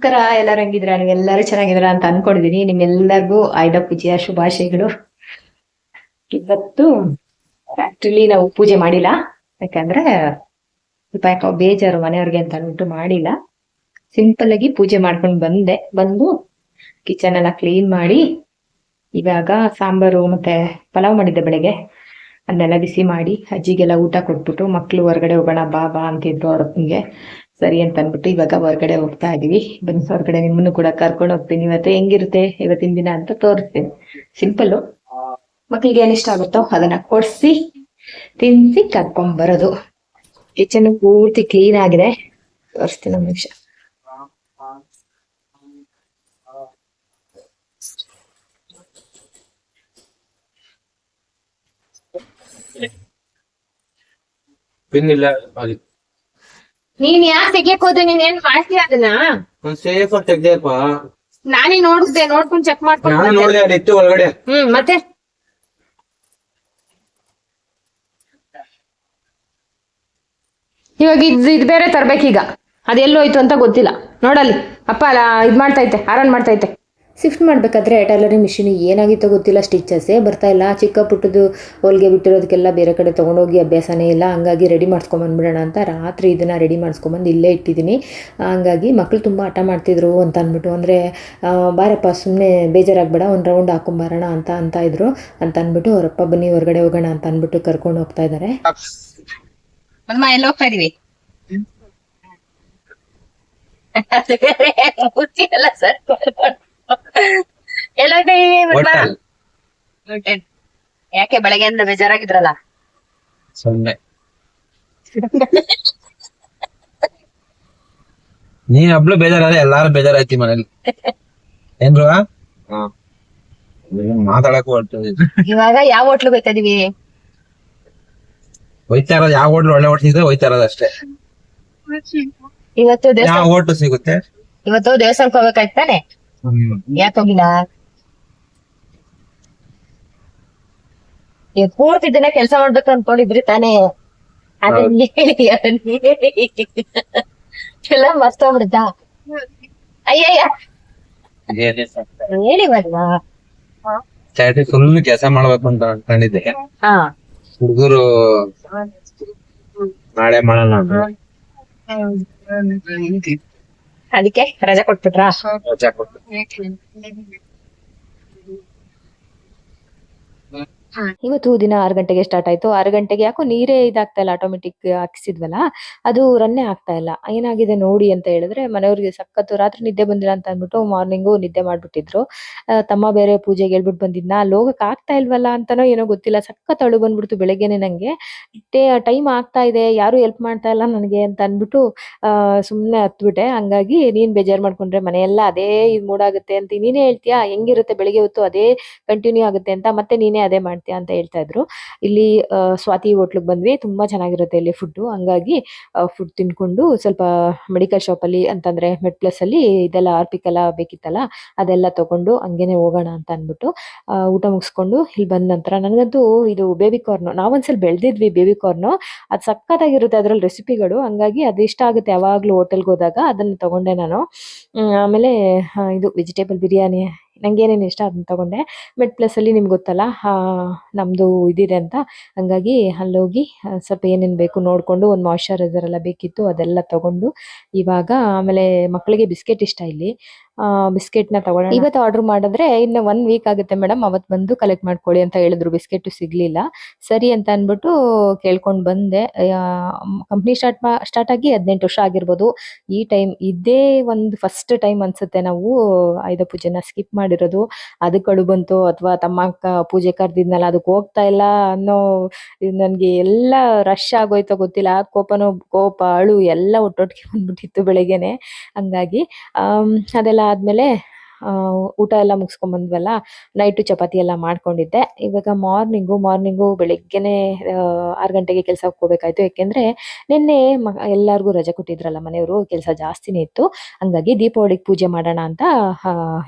ನಮಸ್ಕಾರ, ಎಲ್ಲರೂ ಹೆಂಗಿದ್ರ ನೀವು ಎಲ್ಲರೂ ಚೆನ್ನಾಗಿದ್ರ ಅಂತ ಅನ್ಕೊಂಡಿದೀನಿ. ನಿಮ್ಮೆಲ್ಲರಿಗೂ ಆಯ್ದ ಪೂಜೆಯ ಶುಭಾಶಯಗಳು. ಇವತ್ತು ಆಕ್ಚುಲಿ ನಾವು ಪೂಜೆ ಮಾಡಿಲ್ಲ. ಯಾಕಂದ್ರೆ ಸ್ವಲ್ಪ ಯಾಕೋ ಬೇಜಾರು ಮನೆಯವ್ರಿಗೆ ಅಂತ ಅಂದ್ಬಿಟ್ಟು ಮಾಡಿಲ್ಲ. ಸಿಂಪಲ್ ಆಗಿ ಪೂಜೆ ಮಾಡ್ಕೊಂಡು ಬಂದೆ. ಬಂದು ಕಿಚನ್ ಎಲ್ಲ ಕ್ಲೀನ್ ಮಾಡಿ, ಇವಾಗ ಸಾಂಬಾರು ಮತ್ತೆ ಪಲಾವ್ ಮಾಡಿದ್ದೆ ಬೆಳಗ್ಗೆ. ಅದನ್ನೆಲ್ಲ ಬಿಸಿ ಮಾಡಿ, ಅಜ್ಜಿಗೆಲ್ಲ ಊಟ ಕೊಟ್ಬಿಟ್ಟು ಮಕ್ಳು ಹೊರಗಡೆ ಹೋಗೋಣ ಬಾ ಬಾ ಅಂತಿದ್ರು ಅವ್ರ ಅಪ್ಪನಿಗೆ ಸರಿ ಅಂತ ಅಂದ್ಬಿಟ್ಟು ಇವಾಗ ಹೊರಗಡೆ ಹೋಗ್ತಾ ಇದೀವಿ. ಬನ್ನಿ ಹೊರಗಡೆ ನಿಮ್ಮನ್ನು ಕೂಡ ಕರ್ಕೊಂಡು ಹೋಗ್ತೀನಿ. ಇವತ್ತು ಹೆಂಗಿರುತ್ತೆ ಇವತ್ತಿನ ದಿನ ಅಂತ ತೋರಿಸ್ತೀನಿ. ಸಿಂಪಲ್ ಮಕ್ಳಿಗೆ ಏನಿಷ್ಟ ಆಗುತ್ತೋ ಅದನ್ನ ಕೊಡ್ಸಿ, ತಿನ್ಸಿ, ಕರ್ಕೊಂಡ್ ಬರೋದು. ಕಿಚನ್ ಪೂರ್ತಿ ಕ್ಲೀನ್ ಆಗಿದೆ. ತೋರಿಸ್ತೀನಿ ಒಂದು ನಿಮಿಷ. ಇಲ್ಲ ಅಲ್ಲಿ ನೀನ್ ಯಾಕೆ ತೆಗಿಯಕ್ ಹೋದ್ರೆ ನೀನ್ ಏನ್ ಮಾಡ್ತೀಯ ಅದನ್ನ? ಒಂದ್ ಸೇಫ್ ಆಗಿ ತೆಗ್ದೇಪ ನಾನೇ ನೋಡಿದ್ದೆ ನೋಡ್ಕೊಂಡ್ ಚೆಕ್ ಮಾಡ್ಕೊಂಡು ನಾನು. ನೋಡಿದೆ ಇತ್ತು ಒಳಗಡೆ. ಹ್ಮ್ ಮತ್ತೆ? ಇವಾಗ ಇದ್ ಇದ್ ಬೇರೆ ತರ್ಬೇಕೀಗ. ಅದೆಲ್ಲೋಯ್ತು ಅಂತ ಗೊತ್ತಿಲ್ಲ. ನೋಡಲ್ಲಿ. ಅಪ್ಪ ಅಲ್ಲ ಇದ್ ಮಾಡ್ತೈತೆ ಆರನ್ ಮಾಡ್ತೈತೆ ಶಿಫ್ಟ್ ಮಾಡಬೇಕಾದ್ರೆ ಟೈಲರಿಂಗ್ ಮಿಷಿನ್ ಏನಾಗಿತ್ತೋ ಗೊತ್ತಿಲ್ಲ ಸ್ಟಿಚಸ್ಸೇ ಬರ್ತಾ ಇಲ್ಲ. ಚಿಕ್ಕ ಪುಟ್ಟದು ಹೊಲಿಗೆ ಬಿಟ್ಟಿರೋದಕ್ಕೆಲ್ಲ ಬೇರೆ ಕಡೆ ತೊಗೊಂಡೋಗಿ ಅಭ್ಯಾಸನೇ ಇಲ್ಲ. ಹಂಗಾಗಿ ರೆಡಿ ಮಾಡ್ಸ್ಕೊಂಬಂದ್ಬಿಡೋಣ ಅಂತ ರಾತ್ರಿ ಇದನ್ನು ರೆಡಿ ಮಾಡ್ಸ್ಕೊಂಬಂದು ಇಲ್ಲೇ ಇಟ್ಟಿದ್ದೀನಿ. ಹಂಗಾಗಿ ಮಕ್ಕಳು ತುಂಬ ಹಠ ಮಾಡ್ತಿದ್ರು ಅಂತ ಅಂದ್ಬಿಟ್ಟು ಅಂದರೆ ಬಾರಪ್ಪ ಸುಮ್ಮನೆ ಬೇಜಾರಾಗಬೇಡ ಒಂದು ರೌಂಡ್ ಹಾಕೊಂಬರೋಣ ಅಂತ ಅಂತ ಇದ್ರು ಅಂತ ಅಂದ್ಬಿಟ್ಟು ಅವರಪ್ಪ ಬನ್ನಿ ಹೊರಗಡೆ ಹೋಗೋಣ ಅಂತ ಅಂದ್ಬಿಟ್ಟು ಕರ್ಕೊಂಡು ಹೋಗ್ತಾ ಇದ್ದಾರೆ. ಎಲ್ಲ ಸರ್ ಎಲ್ಲ ಹೋಗ್ತಾ ಇದೀವಿ ಮದ್ಮ? ಹೋಟೆಲ್. ಯಾಕೆ ಬೆಳಗ್ಗೆಯಿಂದ ಬೇಜಾರಾಗಿದ್ರಲ್ಲ? ಸೊನ್ನೆ. ನೀನ್ ಒಬ್ಳು ಬೇಜಾರಾದ್ರೆ ಎಲ್ಲಾರು ಬೇಜಾರಾಯ್ತಿ ಮನೇಲಿ. ಏನ್ರು? ಮಾತಾಡಕ್ ಇವಾಗ ಯಾವ ಹೋಟ್ಲು ಇದೀವಿ ಹೋಯ್ತಾ ಇರೋದು ಯಾವ ಹೋಟ್ಲು? ಒಳ್ಳೆ ಹೋಟ್ಲು ಸಿಗುತ್ತೆ ಹೋಯ್ತಾ ಇರೋದು ಅಷ್ಟೇ. ಇವತ್ತು ಯಾವ ದೇವಸ್ಥಾನ ಹೋಟ್ಲು ಸಿಗುತ್ತೆ? ಇವತ್ತು ದೇವಸ್ಥಾನಕ್ಕೆ ಹೋಗ್ಬೇಕಾಯ್ತಾನೆ ಯಾಕೆ ಹೋಗಿಲ್ಲ? ಪೂರ್ತಿ ದಿನ ಕೆಲಸ ಮಾಡ್ಬೇಕು ಅನ್ಕೊಂಡಿದ್ರಿ ತಾನೇ. ಅದನ್ನ ಹೇಳಿ ಅದನ್ನ ಹೇಳಿ. ಎಲ್ಲ ಮರ್ತೋಗ್ಬಿಡ್ದ ಅಯ್ಯಯ್ಯ. ಹೇಳಿ ಬರ್ವಾ ಸ್ಯಾಟರ್ಡೆ ಫುಲ್ ಕೆಲಸ ಮಾಡ್ಬೇಕು ಅಂತ ಅನ್ಕೊಂಡಿದ್ದೆ. ಹಾ. ಹುಡುಗರು ನಾಳೆ ಮಾಡೋಣ. ಅದಕ್ಕೆ ರಜಾ ಕೊಟ್ಬಿಟ್ರಾ? ರಜಾ ಕೊಟ್ಟು ಇವತ್ತು ದಿನ ಆರು ಗಂಟೆಗೆ ಸ್ಟಾರ್ಟ್ ಆಯ್ತು. ಆರು ಗಂಟೆಗೆ ಯಾಕೋ ನೀರೇ ಇದಾಗ್ತಾ ಇಲ್ಲ ಆಟೋಮೆಟಿಕ್ ಹಾಕಿಸಿದ್ವಲ್ಲ? ಅದು ರನ್ನೇ ಆಗ್ತಾ ಇಲ್ಲ. ಏನಾಗಿದೆ ನೋಡಿ ಅಂತ ಹೇಳಿದ್ರೆ, ಮನೆಯವ್ರಿಗೆ ಸಖತ್ತು ರಾತ್ರಿ ನಿದ್ದೆ ಬಂದಿಲ್ಲ ಅಂತ ಅಂದ್ಬಿಟ್ಟು ಮಾರ್ನಿಂಗು ನಿದ್ದೆ ಮಾಡ್ಬಿಟ್ಟಿದ್ರು. ತಮ್ಮ ಬೇರೆ ಪೂಜೆಗೆ ಹೇಳ್ಬಿಟ್ಟು ಬಂದಿದ್ನ. ಹೋಗಕ್ ಆಗ್ತಾ ಇಲ್ವಲ್ಲ ಅಂತನೋ ಏನೋ ಗೊತ್ತಿಲ್ಲ. ಸಖತ್ ಅಳು ಬಂದ್ಬಿಡ್ತು ಬೆಳಗ್ಗೆನೆ ನಂಗೆ. ಟೈಮ್ ಆಗ್ತಾ ಇದೆ. ಯಾರು ಹೆಲ್ಪ್ ಮಾಡ್ತಾ ಇಲ್ಲ ನನಗೆ ಅಂತ ಅಂದ್ಬಿಟ್ಟು ಸುಮ್ಮನೆ ಹತ್ಬಿಟ್ಟೆ. ಹಂಗಾಗಿ ನೀನ್ ಬೇಜಾರ್ ಮಾಡ್ಕೊಂಡ್ರೆ ಮನೆಯೆಲ್ಲ ಅದೇ ಇದು ಮೂಡಾಗುತ್ತೆ ಅಂತ. ನೀನೇ ಹೇಳ್ತೀಯಾ? ಹೆಂಗಿರುತ್ತೆ ಬೆಳಿಗ್ಗೆ ಹೊತ್ತು ಅದೇ ಕಂಟಿನ್ಯೂ ಆಗುತ್ತೆ ಅಂತ ಮತ್ತೆ ನೀನೇ ಅದೇ ಮಾಡ್ತೀಯಾ? ಅಂತ ಹೇಳ್ತಾ ಇದ್ರು. ಇಲ್ಲಿ ಸ್ವಾತಿ ಹೋಟ್ಲಿಗೆ ಬಂದ್ವಿ. ತುಂಬಾ ಚೆನ್ನಾಗಿರುತ್ತೆ ಇಲ್ಲಿ ಫುಡ್ ಹಂಗಾಗಿ ಫುಡ್ ತಿನ್ಕೊಂಡು ಸ್ವಲ್ಪ ಮೆಡಿಕಲ್ ಶಾಪ್ ಅಲ್ಲಿ ಅಂತಂದ್ರೆ ಮೆಡ್ ಪ್ಲಸ್ ಅಲ್ಲಿ ಇದೆಲ್ಲ ಆರ್ಪಿಕ್ ಎಲ್ಲ ಬೇಕಿತ್ತಲ್ಲ, ಅದೆಲ್ಲ ತಗೊಂಡು ಹಂಗೇನೆ ಹೋಗೋಣ ಅಂತ ಅಂದ್ಬಿಟ್ಟು ಊಟ ಮುಗಿಸ್ಕೊಂಡು ಇಲ್ಲಿ ಬಂದ ನಂತರ ನನಗಂತೂ ಇದು ಬೇಬಿ ಕಾರ್ನ್ ನಾವೊಂದ್ಸಲ ಬೆಳೆದಿದ್ವಿ ಬೇಬಿ ಕಾರ್ನ್ ಅದು ಸಕ್ಕತ್ತಾಗಿರುತ್ತೆ ಅದ್ರಲ್ಲಿ ರೆಸಿಪಿಗಳು ಹಂಗಾಗಿ ಅದು ಇಷ್ಟ ಆಗುತ್ತೆ ಯಾವಾಗ್ಲೂ ಹೋಟೆಲ್ಗೆ ಹೋದಾಗ. ಅದನ್ನ ತಗೊಂಡೆ ನಾನು. ಆಮೇಲೆ ಇದು ವೆಜಿಟೇಬಲ್ ಬಿರಿಯಾನಿ ನಂಗೆ ಏನೇನು ಇಷ್ಟ ಅದನ್ನ ತಗೊಂಡೆ. ಮೆಡ್ ಪ್ಲಸ್ ಅಲ್ಲಿ ನಿಮ್ಗೆ ಗೊತ್ತಲ್ಲ ನಮ್ದು ಇದಿದೆ ಅಂತ. ಹಂಗಾಗಿ ಅಲ್ಲೋಗಿ ಹೋಗಿ ಸ್ವಲ್ಪ ಏನೇನು ಬೇಕು ನೋಡಿಕೊಂಡು ಒಂದು ಮಾಯ್ಶ್ಚರೈಸರ್ ಎಲ್ಲ ಬೇಕಿತ್ತು ಅದೆಲ್ಲ ತಗೊಂಡು ಇವಾಗ ಆಮೇಲೆ ಮಕ್ಕಳಿಗೆ ಬಿಸ್ಕೆಟ್ ಇಷ್ಟ ಇಲ್ಲಿ. ಬಿಸ್ಕೆಟ್ನ ತಗೊಳ್ಳೋಣ ಇವತ್ತು ಆರ್ಡರ್ ಮಾಡಿದ್ರೆ ಇನ್ನು ಒನ್ ವೀಕ್ ಆಗುತ್ತೆ ಮೇಡಮ್ ಅವತ್ತು ಬಂದು ಕಲೆಕ್ಟ್ ಮಾಡ್ಕೊಳ್ಳಿ ಅಂತ ಹೇಳಿದ್ರು, ಬಿಸ್ಕೆಟ್ ಸಿಗ್ಲಿಲ್ಲ. ಸರಿ ಅಂತ ಅನ್ಬಿಟ್ಟು ಕೇಳ್ಕೊಂಡ್ ಬಂದೆ. ಕಂಪ್ನಿ ಸ್ಟಾರ್ಟ್ ಸ್ಟಾರ್ಟ್ ಆಗಿ ಹದಿನೆಂಟು ವರ್ಷ ಆಗಿರ್ಬೋದು. ಈ ಟೈಮ್ ಇದೇ ಒಂದು ಫಸ್ಟ್ ಟೈಮ್ ಅನ್ಸುತ್ತೆ ನಾವು ಆಯುಧ ಪೂಜೆನ ಸ್ಕಿಪ್ ಮಾಡಿರೋದು. ಅದಕ್ಕಳು ಬಂತು, ಅಥವಾ ತಮ್ಮ ಪೂಜೆ ಕರೆದಿದ್ನಲ್ಲ, ಅದಕ್ಕೆ ಹೋಗ್ತಾ ಇಲ್ಲ ಅನ್ನೋ ನನಗೆ ಎಲ್ಲ ರಶ್ ಆಗೋಯ್ತೋ ಗೊತ್ತಿಲ್ಲ. ಕೋಪನೋ, ಕೋಪ, ಅಳು ಎಲ್ಲ ಒಟ್ಟೊಟ್ಟಿಗೆ ಬಂದ್ಬಿಟ್ಟಿತ್ತು ಬೆಳಗ್ಗೆನೆ. ಹಂಗಾಗಿ ಅದೆಲ್ಲ ಆದ್ಮೇಲೆ ಊಟ ಎಲ್ಲ ಮುಗಿಸ್ಕೊಂಡ್ ಬಂದ್ವಲ್ಲ ನೈಟು ಚಪಾತಿ ಎಲ್ಲ ಮಾಡ್ಕೊಂಡಿದ್ದೆ. ಇವಾಗ ಮಾರ್ನಿಂಗು ಮಾರ್ನಿಂಗು ಬೆಳಿಗ್ಗೆನೆ ಆರು ಗಂಟೆಗೆ ಕೆಲಸ ಹೋಗ್ಬೇಕಾಯ್ತು. ಯಾಕೆಂದ್ರೆ, ನಿನ್ನೆ ಮ, ಎಲ್ಲರಿಗೂ ರಜೆ ಕೊಟ್ಟಿದ್ರಲ್ಲ ಮನೆಯವರು, ಕೆಲಸ ಜಾಸ್ತಿನೇ ಇತ್ತು. ಹಂಗಾಗಿ ದೀಪಾವಳಿಗೆ ಪೂಜೆ ಮಾಡೋಣ ಅಂತ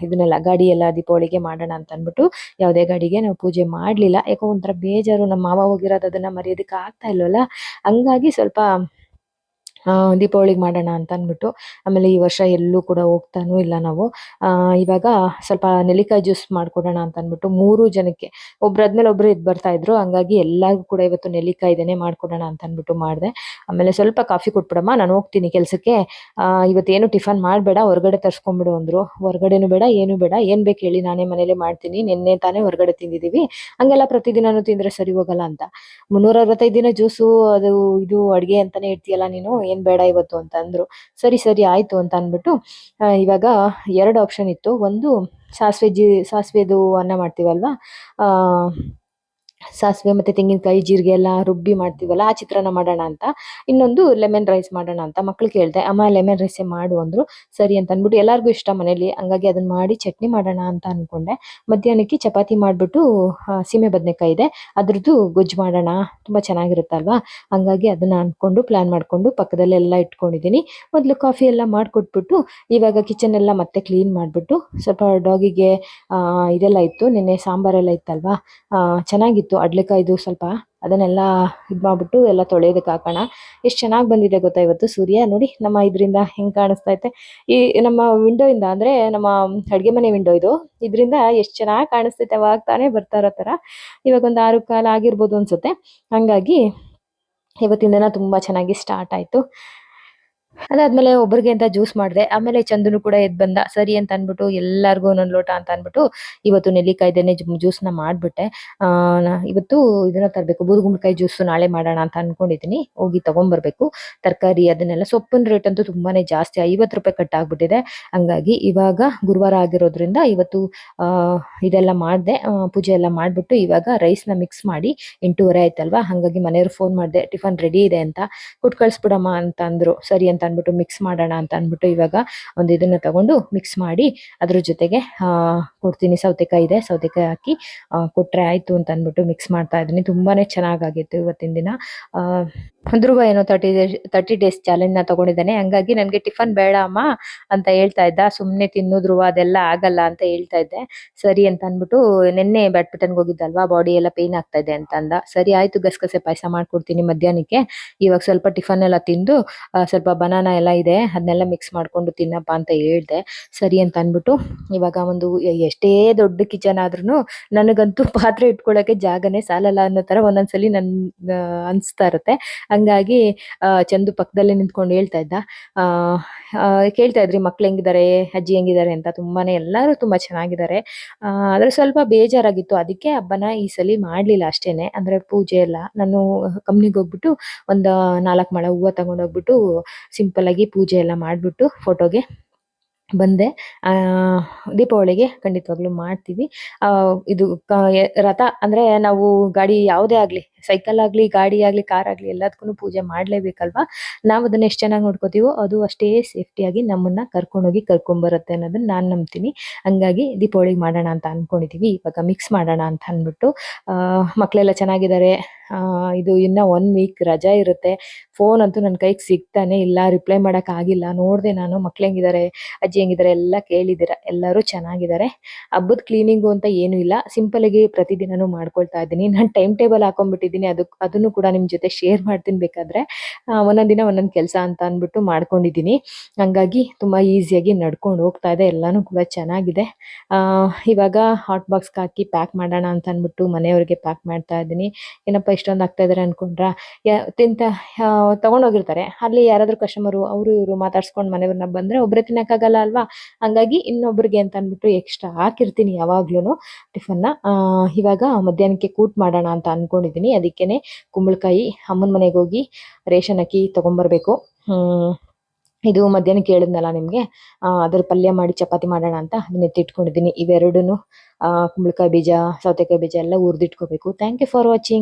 ಇದನ್ನೆಲ್ಲ ಗಾಡಿ ಎಲ್ಲ ದೀಪಾವಳಿಗೆ ಮಾಡೋಣ ಅಂತ ಅಂದ್ಬಿಟ್ಟು ಯಾವುದೇ ಗಾಡಿಗೆ ನಾವು ಪೂಜೆ ಮಾಡಲಿಲ್ಲ. ಯಾಕೋ ಒಂಥರ ಬೇಜಾರು. ನಮ್ಮ ಮಾವ ಹೋಗಿರೋದು ಅದನ್ನ ಮರೆಯೋದಕ್ಕೆ ಆಗ್ತಾ ಇಲ್ವಲ್ಲ? ಹಂಗಾಗಿ ಸ್ವಲ್ಪ ದೀಪಾವಳಿಗೆ ಮಾಡೋಣ ಅಂತ ಅಂದ್ಬಿಟ್ಟು ಆಮೇಲೆ ಈ ವರ್ಷ ಎಲ್ಲೂ ಕೂಡ ಹೋಗ್ತಾನೂ ಇಲ್ಲ ನಾವು. ಇವಾಗ ಸ್ವಲ್ಪ ನೆಲ್ಲಿಕಾಯಿ ಜ್ಯೂಸ್ ಮಾಡ್ಕೊಡೋಣ ಅಂತ ಅಂದ್ಬಿಟ್ಟು ಮೂರು ಜನಕ್ಕೆ ಒಬ್ರಾದ್ಮೇಲೆ ಒಬ್ರು ಇದ್ ಬರ್ತಾ ಇದ್ರು. ಹಂಗಾಗಿ ಎಲ್ಲರಿಗೂ ಕೂಡ ಇವತ್ತು ನೆಲ್ಲಿಕಾಯಿ ಇದೇನೆ ಮಾಡ್ಕೊಡೋಣ ಅಂತ ಅಂದ್ಬಿಟ್ಟು ಮಾಡಿದೆ. ಆಮೇಲೆ ಸ್ವಲ್ಪ ಕಾಫಿ ಕೊಟ್ಬಿಡಮ್ಮ, ನಾನು ಹೋಗ್ತೀನಿ ಕೆಲಸಕ್ಕೆ. ಇವತ್ತೇನು ಟಿಫನ್ ಮಾಡಬೇಡ, ಹೊರಗಡೆ ತರ್ಸ್ಕೊಂಡ್ಬಿಡು ಅಂದ್ರು. ಹೊರಗಡೆನೂ ಬೇಡ, ಏನು ಬೇಡ. ಏನ್ ಬೇಕು ಹೇಳಿ ನಾನೇ ಮನೇಲಿ ಮಾಡ್ತೀನಿ. ನಿನ್ನೆ ತಾನೇ ಹೊರಗಡೆ ತಿಂದಿದೀವಿ. ಹಂಗೆಲ್ಲ ಪ್ರತಿದಿನನೂ ತಿಂದ್ರೆ ಸರಿ ಹೋಗಲ್ಲ ಅಂತ. ಮುನ್ನೂರ ಅರವತ್ತೈದು ದಿನ ಜ್ಯೂಸು, ಅದು ಇದು, ಅಡುಗೆ ಅಂತಾನೆ ಇಡ್ತೀಯಲ್ಲ ನೀನು? ಏನ್ ಬೇಡ ಇವತ್ತು ಅಂತ ಅಂದ್ರು. ಸರಿ ಸರಿ, ಆಯ್ತು ಅಂತ ಅಂದ್ಬಿಟ್ಟು ಇವಾಗ ಎರಡು ಆಪ್ಷನ್ ಇತ್ತು. ಒಂದು ಸಾಸಿವೆ ಜೀ ಸಾಸಿವೆದು ಅನ್ನ ಮಾಡ್ತೀವಲ್ವಾ? ಸಾಸಿವೆ ಮತ್ತೆ ತೆಂಗಿನಕಾಯಿ, ಜೀರಿಗೆ ಎಲ್ಲ ರುಬ್ಬಿ ಮಾಡ್ತೀವಲ್ಲ, ಆ ಚಿತ್ರಾನ್ನ ಮಾಡೋಣ ಅಂತ. ಇನ್ನೊಂದು ಲೆಮನ್ ರೈಸ್ ಮಾಡೋಣ ಅಂತ ಮಕ್ಳು ಕೇಳಿದೆ, ಅಮ್ಮ ಲೆಮನ್ ರೈಸೇ ಮಾಡು ಅಂದ್ರು. ಸರಿ ಅಂತ ಅಂದ್ಬಿಟ್ಟು ಎಲ್ಲರಿಗೂ ಇಷ್ಟ ಮನೇಲಿ ಹಂಗಾಗಿ ಅದನ್ನ ಮಾಡಿ ಚಟ್ನಿ ಮಾಡೋಣ ಅಂತ ಅನ್ಕೊಂಡೆ. ಮಧ್ಯಾಹ್ನಕ್ಕೆ ಚಪಾತಿ ಮಾಡ್ಬಿಟ್ಟು ಸೀಮೆ ಬದನೆಕಾಯಿ ಇದೆ. ಅದ್ರದ್ದು ಗೊಜ್ಜು ಮಾಡೋಣ, ತುಂಬಾ ಚೆನ್ನಾಗಿರುತ್ತಲ್ವಾ? ಹಂಗಾಗಿ ಅದನ್ನ ಅನ್ಕೊಂಡು ಪ್ಲಾನ್ ಮಾಡ್ಕೊಂಡು ಪಕ್ಕದಲ್ಲೆಲ್ಲ ಇಟ್ಕೊಂಡಿದ್ದೀನಿ. ಮೊದಲು ಕಾಫಿ ಎಲ್ಲ ಮಾಡಿಕೊಟ್ಬಿಟ್ಟು, ಇವಾಗ ಕಿಚನ್ ಎಲ್ಲ ಮತ್ತೆ ಕ್ಲೀನ್ ಮಾಡಿಬಿಟ್ಟು, ಸ್ವಲ್ಪ ಡಾಗಿಗೆ ಇದೆಲ್ಲ ಇತ್ತು. ನಿನ್ನೆ ಸಾಂಬಾರೆಲ್ಲ ಇತ್ತಲ್ವಾ? ಚೆನ್ನಾಗಿತ್ತು. ಅಡ್ಲೆಕಾಯ್ದು ಸ್ವಲ್ಪ ಅದನ್ನೆಲ್ಲ ಇದು ಮಾಡಿಬಿಟ್ಟು ಎಲ್ಲ ತೊಳೆಯೋದಕ್ಕೆ ಹಾಕೋಣ. ಎಷ್ಟು ಚೆನ್ನಾಗಿ ಬಂದಿದೆ ಗೊತ್ತಾ ಇವತ್ತು ಸೂರ್ಯ? ನೋಡಿ ನಮ್ಮ ಇದರಿಂದ ಹೆಂಗೆ ಕಾಣಿಸ್ತಾ ಐತೆ. ಈ ನಮ್ಮ ವಿಂಡೋ ಇಂದ ಅಂದ್ರೆ ನಮ್ಮ ಅಡುಗೆ ಮನೆ ವಿಂಡೋ ಇದು. ಇದರಿಂದ ಎಷ್ಟು ಚೆನ್ನಾಗಿ ಕಾಣಿಸ್ತೈತೆ ಅವಾಗ ತಾನೇ ಬರ್ತಾ ಇರೋ ಥರ. ಇವಾಗ ಒಂದು ಆರು ಕಾಲ ಆಗಿರ್ಬೋದು ಅನ್ಸುತ್ತೆ. ಹಾಗಾಗಿ ಇವತ್ತಿನ ದಿನ ತುಂಬಾ ಚೆನ್ನಾಗಿ ಸ್ಟಾರ್ಟ್ ಆಯ್ತು. ಅದಾದ್ಮೇಲೆ ಒಬ್ರಿಗೆ ಅಂತ ಜ್ಯೂಸ್ ಮಾಡಿದೆ. ಆಮೇಲೆ ಚಂದನು ಕೂಡ ಎದ್ ಬಂದ. ಸರಿ ಅಂತ ಅನ್ಬಿಟ್ಟು ಎಲ್ಲಾರ್ಗು ಒಂದೊಂದು ಲೋಟ ಅಂತ ಅನ್ಬಿಟ್ಟು ಇವತ್ತು ನೆಲ್ಲಿಕಾಯ್ದೇನೆ ಜ್ಯೂಸ್ನ ಮಾಡ್ಬಿಟ್ಟೆ. ಇವತ್ತು ಇದನ್ನ ತರಬೇಕು. ಬೂದುಗುಂಬಳಕಾಯಿ ಜ್ಯೂಸ್ ನಾಳೆ ಮಾಡೋಣ ಅಂತ ಅನ್ಕೊಂಡಿದೀನಿ. ಹೋಗಿ ತಗೊಂಡ್ಬರ್ಬೇಕು ತರಕಾರಿ ಅದನ್ನೆಲ್ಲ ಸೊಪ್ಪಿನ ರೇಟ್ ಅಂತೂ ತುಂಬಾನೇ ಜಾಸ್ತಿ. ಐವತ್ತು ರೂಪಾಯಿ ಕಟ್ ಆಗ್ಬಿಟ್ಟಿದೆ ಹಂಗಾಗಿ ಇವಾಗ ಗುರುವಾರ ಆಗಿರೋದ್ರಿಂದ ಇವತ್ತು ಇದೆಲ್ಲ ಮಾಡಿದೆ. ಪೂಜೆ ಎಲ್ಲ ಮಾಡ್ಬಿಟ್ಟು ಇವಾಗ ರೈಸ್ನ ಮಿಕ್ಸ್ ಮಾಡಿ ಎಂಟೂವರೆ ಆಯ್ತಲ್ವಾ? ಹಂಗಾಗಿ ಮನೆಯವ್ರು ಫೋನ್ ಮಾಡಿದೆ, ಟಿಫನ್ ರೆಡಿ ಇದೆ ಅಂತ. ಕೊಟ್ಟು ಕಳಿಸ್ಬಿಡಮ್ಮ ಅಂತ ಅಂದ್ರು. ಸರಿ ಅಂತ ಅನ್ಬಿಟ್ಟು ಮಿಕ್ಸ್ ಮಾಡೋಣ ಅಂತ ಅಂದ್ಬಿಟ್ಟು ಇವಾಗ ಒಂದು ಇದನ್ನ ತಗೊಂಡು ಮಿಕ್ಸ್ ಮಾಡಿ ಅದ್ರ ಜೊತೆಗೆ ಕೊಡ್ತೀನಿ. ಸೌತೆಕಾಯಿ ಇದೆ, ಸೌತೆಕಾಯಿ ಹಾಕಿ ಕೊಟ್ರೆ ಆಯ್ತು ಅಂತ ಅಂದ್ಬಿಟ್ಟು ಮಿಕ್ಸ್ ಮಾಡ್ತಾ ಇದ್ದೀನಿ. ತುಂಬಾನೇ ಚೆನ್ನಾಗಾಗಿತ್ತು ಇವತ್ತಿನ ದಿನ. ಧ್ರುವ ಏನೋ ತರ್ಟಿ ತರ್ಟಿ ಡೇಸ್ ಚಾಲೆಂಜ್ನ ತಗೊಂಡಿದ್ದಾನೆ. ಹಂಗಾಗಿ ನನಗೆ ಟಿಫನ್ ಬೇಡ ಅಮ್ಮ ಅಂತ ಹೇಳ್ತಾ ಇದ್ದ. ಸುಮ್ಮನೆ ತಿನ್ನು ಧ್ರುವ ಅದೆಲ್ಲ ಆಗಲ್ಲ ಅಂತ ಹೇಳ್ತಾ ಇದ್ದೆ. ಸರಿ ಅಂತ ಅಂದ್ಬಿಟ್ಟು ನಿನ್ನೆ ಬ್ಯಾಡ್ಮಿಂಟನ್ಗೆ ಹೋಗಿದ್ದಲ್ವಾ? ಬಾಡಿ ಎಲ್ಲ ಪೇನ್ ಆಗ್ತಾ ಇದೆ ಅಂತ ಅಂದ ಸರಿ ಆಯ್ತು ಗಸಗಸೆ ಪಾಯಸ ಮಾಡ್ಕೊಡ್ತೀನಿ ಮಧ್ಯಾಹ್ನಕ್ಕೆ. ಇವಾಗ ಸ್ವಲ್ಪ ಟಿಫನ್ ಎಲ್ಲ ತಿಂದು ಸ್ವಲ್ಪ ಬನಾನಾ ಎಲ್ಲ ಇದೆ ಅದನ್ನೆಲ್ಲ ಮಿಕ್ಸ್ ಮಾಡ್ಕೊಂಡು ತಿನ್ನಪ್ಪ ಅಂತ ಹೇಳ್ದೆ. ಸರಿ ಅಂತ ಅಂದ್ಬಿಟ್ಟು ಇವಾಗ ಒಂದು ಎಷ್ಟೇ ದೊಡ್ಡ ಕಿಚನ್ ಆದ್ರೂ ನನಗಂತೂ ಪಾತ್ರೆ ಇಟ್ಕೊಳ್ಳೋಕೆ ಜಾಗನೇ ಸಾಲಲ್ಲ ಅನ್ನೋ ಥರ ಒಂದೊಂದ್ಸಲಿ ನನ್ ಅನಿಸ್ತಾ ಇರುತ್ತೆ. ಹಂಗಾಗಿ ಚಂದು ಪಕ್ಕದಲ್ಲೇ ನಿಂತ್ಕೊಂಡು ಹೇಳ್ತಾ ಇದ್ದ. ಕೇಳ್ತಾ ಇದ್ರಿ ಮಕ್ಳು ಹೆಂಗಿದ್ದಾರೆ, ಅಜ್ಜಿ ಹೆಂಗಿದ್ದಾರೆ ಅಂತ ತುಂಬಾನೇ ಎಲ್ಲರೂ ತುಂಬಾ ಚೆನ್ನಾಗಿದ್ದಾರೆ. ಆದ್ರೆ ಸ್ವಲ್ಪ ಬೇಜಾರಾಗಿತ್ತು. ಅದಕ್ಕೆ ಹಬ್ಬನ ಈ ಸಲ ಮಾಡಲಿಲ್ಲ ಅಷ್ಟೇನೆ. ಅಂದ್ರೆ ಪೂಜೆ ಎಲ್ಲ ನಾನು ಕಂಪ್ನಿಗೆ ಹೋಗ್ಬಿಟ್ಟು ಒಂದು ನಾಲ್ಕು ಮಳೆ ಹೂವು ತಗೊಂಡೋಗ್ಬಿಟ್ಟು ಸಿಂಪಲ್ ಆಗಿ ಪೂಜೆ ಎಲ್ಲ ಮಾಡ್ಬಿಟ್ಟು ಫೋಟೋಗೆ ಬಂದೆ. ದೀಪಾವಳಿಗೆ ಖಂಡಿತವಾಗ್ಲೂ ಮಾಡ್ತೀವಿ. ಇದು ರಥ ಅಂದ್ರೆ ನಾವು ಗಾಡಿ ಯಾವುದೇ ಆಗ್ಲಿ ಸೈಕಲ್ ಆಗ್ಲಿ, ಗಾಡಿ ಆಗ್ಲಿ ಕಾರ್ ಆಗ್ಲಿ ಎಲ್ಲದಕ್ಕೂ ಪೂಜೆ ಮಾಡ್ಲೇಬೇಕಲ್ವಾ? ನಾವು ಅದನ್ನ ಎಷ್ಟು ಚೆನ್ನಾಗಿ ನೋಡ್ಕೋತೀವೋ ಅದು ಅಷ್ಟೇ ಸೇಫ್ಟಿಯಾಗಿ ನಮ್ಮನ್ನ ಕರ್ಕೊಂಡೋಗಿ ಕರ್ಕೊಂಬರುತ್ತೆ ಅನ್ನೋದನ್ನ ನಾನ್ ನಂಬ್ತೀನಿ. ಹಂಗಾಗಿ ದೀಪಾವಳಿಗೆ ಮಾಡೋಣ ಅಂತ ಅನ್ಕೊಂಡಿದೀವಿ, ಇವಾಗ ಮಿಕ್ಸ್ ಮಾಡೋಣ ಅಂತ ಅಂದ್ಬಿಟ್ಟು. ಆ, ಮಕ್ಳೆಲ್ಲ ಚೆನ್ನಾಗಿದ್ದಾರೆ ಇದು ಇನ್ನ ಒನ್ ವೀಕ್ ರಜಾ ಇರುತ್ತೆ. ಫೋನ್ ಅಂತೂ ನನ್ನ ಕೈಗೆ ಸಿಗ್ತಾನೆ ಇಲ್ಲ ರಿಪ್ಲೈ ಮಾಡಕ್ ಆಗಿಲ್ಲ. ನೋಡ್ದೆ ನಾನು ಮಕ್ಳು ಹೆಂಗಿದ್ದಾರೆ ಅಜ್ಜಿ ಹೆಂಗಿದ್ದಾರೆ ಎಲ್ಲ ಕೇಳಿದಿರ. ಎಲ್ಲರೂ ಚೆನ್ನಾಗಿದ್ದಾರೆ ಹಬ್ಬದ ಕ್ಲೀನಿಂಗು ಅಂತ ಏನು ಇಲ್ಲ. ಸಿಂಪಲ್ ಆಗಿ ಪ್ರತಿದಿನನೂ ಮಾಡ್ಕೊಳ್ತಾ ಇದ್ದೀನಿ. ನಾನು ಟೈಮ್ ಟೇಬಲ್ ಹಾಕೊಂಡ್ಬಿಟ್ಟಿದ್ದೀನಿ. ಅದಕ್ಕೆ ಅದನ್ನು ಕೂಡ ನಿಮ್ ಜೊತೆ ಶೇರ್ ಮಾಡ್ತೀನಿ ಬೇಕಾದ್ರೆ. ಒಂದೊಂದು ದಿನ ಒಂದೊಂದ್ ಕೆಲಸ ಅಂತ ಅಂದ್ಬಿಟ್ಟು ಮಾಡ್ಕೊಂಡಿದ್ದೀನಿ. ಹಂಗಾಗಿ ತುಂಬಾ ಈಸಿಯಾಗಿ ನಡ್ಕೊಂಡು ಹೋಗ್ತಾ ಇದೆ ಎಲ್ಲಾನು ಕೂಡ ಚೆನ್ನಾಗಿದೆ. ಆ ಇವಾಗ ಹಾಟ್ ಬಾಕ್ಸ್ ಹಾಕಿ ಪ್ಯಾಕ್ ಮಾಡೋಣ ಅಂತ ಅಂದ್ಬಿಟ್ಟು ಮನೆಯವ್ರಿಗೆ ಪ್ಯಾಕ್ ಮಾಡ್ತಾ ಇದ್ದೀನಿ. ಏನಪ್ಪ ಇಷ್ಟೊಂದು ಆಗ್ತಾ ಇದಾರೆ ಅನ್ಕೊಂಡ್ರ? ತಿಂತ ತಗೊಂಡೋಗಿರ್ತಾರೆ. ಅಲ್ಲಿ ಯಾರಾದ್ರೂ ಕಸ್ಟಮರು ಅವರು ಇವರು ಮಾತಾಡ್ಸ್ಕೊಂಡು ಮನೆಯವ್ರನ್ನ ಬಂದ್ರೆ ಒಬ್ರೇ ತಿನ್ನಕ್ಕಾಗಲ್ಲ ಅಲ್ವಾ? ಹಂಗಾಗಿ ಇನ್ನೊಬ್ರಿಗೆ ಅಂತ ಅಂದ್ಬಿಟ್ಟು ಎಕ್ಸ್ಟ್ರಾ ಹಾಕಿರ್ತೀನಿ ಯಾವಾಗ್ಲೂನು ಟಿಫನ್ ಆ, ಇವಾಗ ಮಧ್ಯಾಹ್ನಕ್ಕೆ ಕೂಟ್ ಮಾಡೋಣ ಅಂತ ಅನ್ಕೊಂಡಿದೀನಿ ಅದಕ್ಕೇನೆ ಕುಂಬಳಕಾಯಿ ಅಮ್ಮನ ಮನೆಗೆ ಹೋಗಿ ರೇಷನ್ ಅಕ್ಕಿ ತೊಗೊಂಬರ್ಬೇಕು. ಇದು ಮಧ್ಯಾಹ್ನ ಕೇಳಿದ್ನಲ್ಲ ನಿಮ್ಗೆ? ಅದ್ರ ಪಲ್ಯ ಮಾಡಿ ಚಪಾತಿ ಮಾಡೋಣ ಅಂತ ಅದನ್ನ ಎತ್ತಿಟ್ಕೊಂಡಿದ್ದೀನಿ. ಇವೆರಡನ್ನು, ಆ, ಕುಂಬಳಕಾಯಿ ಬೀಜ, ಸೌತೆಕಾಯಿ ಬೀಜ ಎಲ್ಲ ಹುರಿದಿಟ್ಕೋಬೇಕು. Thank you for watching